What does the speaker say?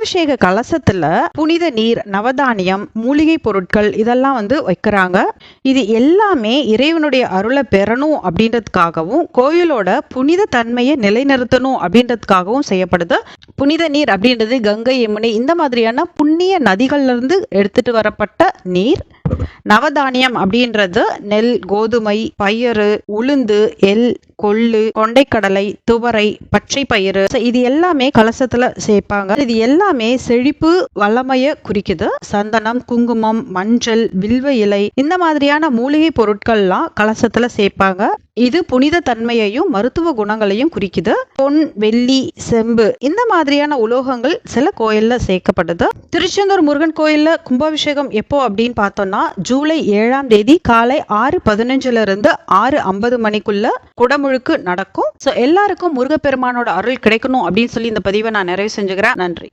கும்பாபிஷேக கலசத்துல புனித நீர் நவதானியம் மூலிகை பொருட்கள் இதெல்லாம் வந்து வைக்கிறாங்க. இது எல்லாமே இறைவனுடைய அருளை பெறணும் அப்படின்றதுக்காகவும் கோயிலோட புனித தன்மையை நிலைநிறுத்தணும் அப்படின்றதுக்காகவும் செய்யப்படுது. புனித நீர் அப்படின்றது கங்கை யமுனை இந்த மாதிரியான புண்ணிய நதிகள்ல இருந்து எடுத்துட்டு வரப்பட்ட நீர். நவதானியம் அப்படின்றது நெல் கோதுமை பயிறு உளுந்து எள் கொள்ளு கொண்டைக்கடலை துவரை பச்சை பயிறு. இது எல்லாமே கலசத்துல சேர்ப்பாங்க இது எல்லாமே செழிப்பு வல்லமைய குறிக்குது. சந்தனம் குங்குமம் மஞ்சள் வில்வ இலை இந்த மாதிரியான மூலிகை பொருட்கள்லாம் கலசத்துல சேர்ப்பாங்க இது புனித தன்மையையும் மருத்துவ குணங்களையும் குறிக்குது. பொன் வெள்ளி செம்பு இந்த மாதிரியான உலோகங்கள் சில கோயில்ல சேர்க்கப்படுது திருச்செந்தூர் முருகன் கோயில்ல கும்பாபிஷேகம் எப்போ அப்படின்னு பார்த்தோம்னா ஜூலை ஏழாம் தேதி காலை ஆறு பதினஞ்சுல இருந்து ஆறு ஐம்பது மணிக்குள்ள குடமுழுக்கு நடக்கும். ஸோ எல்லாருக்கும் முருகப்பெருமானோட அருள் கிடைக்கணும் அப்படின்னு சொல்லி இந்த பதிவை நான் நிறைவு செஞ்சுக்கிறேன். நன்றி.